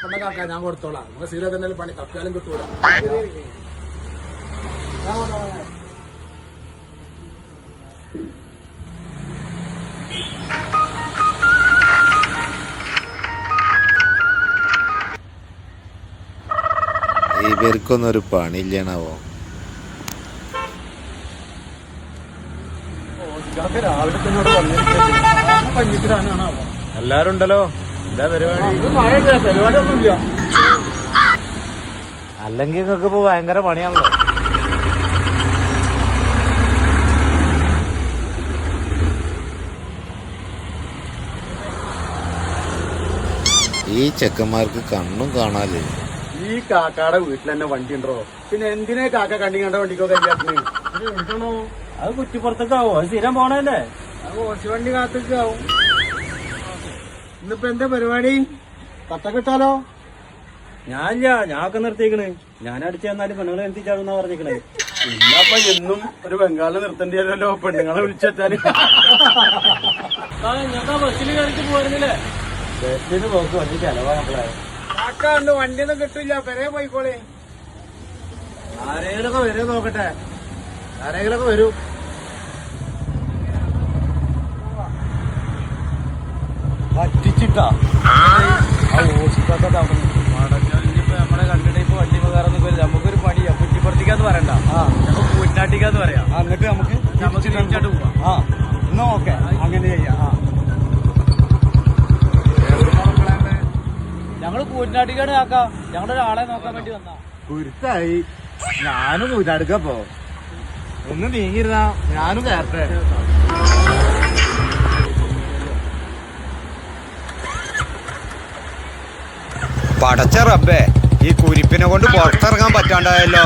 കപ്പണ്ട കാക്ക ഞാൻ കൊടുത്തോളാം നമുക്ക് സീര തന്നെ പണി തക്കാലും കിട്ടൂല ഇവർക്കൊന്നൊരു. ഇവർക്കൊന്നും ഒരു പണിയില്ലണാവോ ഇതൊക്കെ രാവിലെ തന്നെ ഇവിടെ വന്നിരിക്കുകയാണ്. പഞ്ഞിക്കിടാനാണോ എല്ലാരും ഉണ്ടല്ലോ അല്ലെങ്കിൽ നിങ്ങൾക്ക് ഇപ്പൊ ഭയങ്കര പണിയാണല്ലോ. ഈ ചെക്കന്മാർക്ക് കണ്ണും കാണാല്ലേ? ഈ കാക്കാടെ വീട്ടിൽ തന്നെ വണ്ടി ഉണ്ടോ? പിന്നെ എന്തിനാ കാക്ക കണ്ടി കണ്ട വണ്ടിക്കോ കല്യാണത്തിന്? അത് കുറ്റിപ്പുറത്തേക്കാവോ അത് സ്ഥിരം പോണല്ലേ അത് കുറച്ച് വണ്ടി കാത്തിക്കാവും ഇന്നിപ്പോ എന്താ പരിപാടി? കത്ത കിട്ടാലോ ഞാനില്ല ഞാനൊക്കെ നിർത്തിക്കണ് ഞാൻ അടിച്ചു തന്നാലും പെണ്ണുങ്ങളെ എത്തിച്ചാടുന്ന പറഞ്ഞിക്കണേ. ഇന്നപ്പൊ എന്നും ഒരു ബംഗാളിൽ നിർത്തേണ്ടി വരുമല്ലോ പെണ്ണുങ്ങളെ വിളിച്ചെത്താൽ ഞങ്ങൾ ബസ്സിൽ കളിച്ച് പോരുന്നില്ലേ? ബസ്സിന് പോക്ക് വലിയ ചെലവാണല്ലേ കാക്ക ഉണ്ട് വണ്ടിയൊന്നും കിട്ടില്ല പെരേ പോയിക്കോളെ. ആരെങ്കിലൊക്കെ വരും നോക്കട്ടെ. ആരെങ്കിലൊക്കെ വരൂ. പറ്റിച്ചിട്ടാ ഇനിയിപ്പോ നമ്മളെ കണ്ടിട്ട് ഇപ്പൊ വണ്ടി പകർന്നു നമുക്കൊരു പണിയാ. കുറ്റിപ്പുറത്തേക്കാന്ന് പറയണ്ട. നമുക്ക് കൂറ്റാട്ടിക്കാന്ന് പറയാം. എന്നിട്ട് നമുക്ക് നമുക്ക് തിരിച്ചാട്ട് പോവാം. ആ. എന്നാ ഓക്കെ. അങ്ങനെ ചെയ്യാം. ആ. ഞങ്ങൾ കൂറ്റിനാട്ടിക്കാണ് കാക്ക. ഞങ്ങളുടെ ഒരാളെ നോക്കാൻ വേണ്ടി വന്നാ. കുരുത്തായി. ഞാനും കൂറ്റാടുക്കപ്പോ ഒന്ന് നീങ്ങിരുന്ന ഞാനും കയറട്ടെ പടച്ച റബ്ബേ ഈ കുരിപ്പിനെ കൊണ്ട് പുറത്തിറങ്ങാൻ പറ്റാണ്ടായല്ലോ.